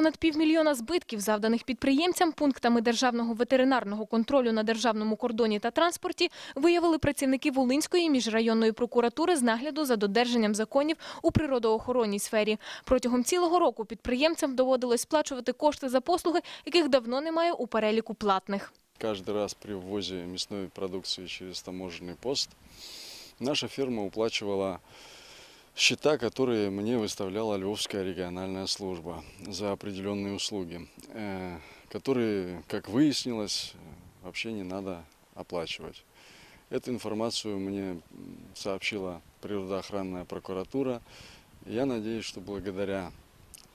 понад півмільйона збитків, завданих підприємцям пунктами державного ветеринарного контролю на державному кордоні та транспорті, виявили працівники Волинської міжрайонної прокуратури з нагляду за додержанням законів у природоохоронній сфері. Протягом цілого року підприємцям доводилось сплачувати кошти за послуги, яких давно немає у переліку платних. Каждый раз при ввозе мясной продукции через таможенный пост наша фирма уплачивала счета, которые мне выставляла Львовская региональная служба за определенные услуги, э, которые, как выяснилось, вообще не надо оплачивать. Эту информацию мне сообщила природоохранная прокуратура. Я надеюсь, что благодаря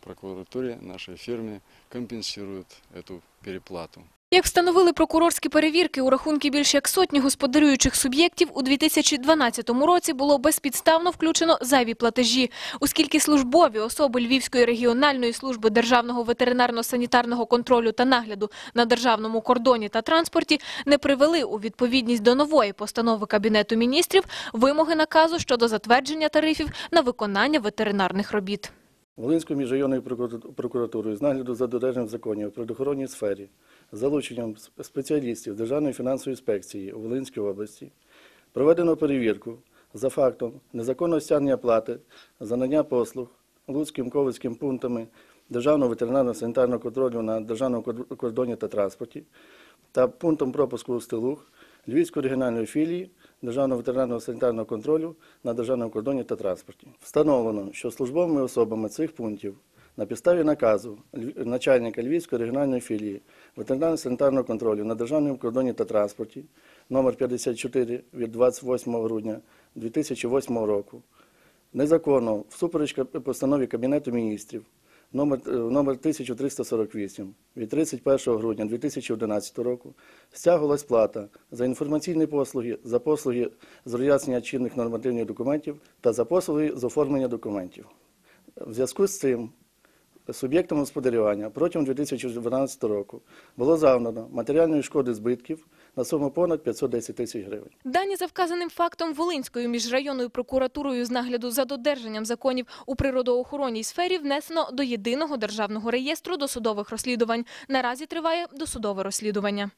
прокуратуре нашей фирме компенсируют эту переплату. Як встановили прокурорські перевірки, у рахунки більш як сотні господарюючих суб'єктів у 2012 році було безпідставно включено зайві платежі, оскільки службові особи Львівської регіональної служби державного ветеринарно-санітарного контролю та нагляду на державному кордоні та транспорті не привели у відповідність до нової постанови Кабінету міністрів вимоги наказу щодо затвердження тарифів на виконання ветеринарних робіт. Волинською міжрайонною прокуратурою з нагляду за додержанням законів у природоохоронній сфері, залученням спеціалістів Державної фінансової інспекції у Волинській області, проведено перевірку за фактом незаконного стягнення плати за надання послуг Луцьким ковицьким пунктами Державного ветеринарно-санітарного контролю на державному кордоні та транспорті та пунктом пропуску у Стилух Львівської регіональної філії Державного ветеринарного санітарного контролю на державному кордоні та транспорті. Встановлено, що службовими особами цих пунктів на підставі наказу начальника Львівської регіональної філії ветеринарно-санітарного контролю на державному кордоні та транспорті номер 54 від 28 грудня 2008 року незаконно всупереч постанові Кабінету міністрів номер, е, номер 1348 від 31 грудня 2011 року стягувалась плата за інформаційні послуги, за послуги з роз'яснення чинних нормативних документів та за послуги з оформлення документів. В зв'язку з цим суб'єктам господарювання протягом 2012 року було завдано матеріальної шкоди збитків на суму понад 510 тисяч гривень. Дані за вказаним фактом Волинською міжрайонною прокуратурою з нагляду за додержанням законів у природоохоронній сфері внесено до єдиного державного реєстру досудових розслідувань. Наразі триває досудове розслідування.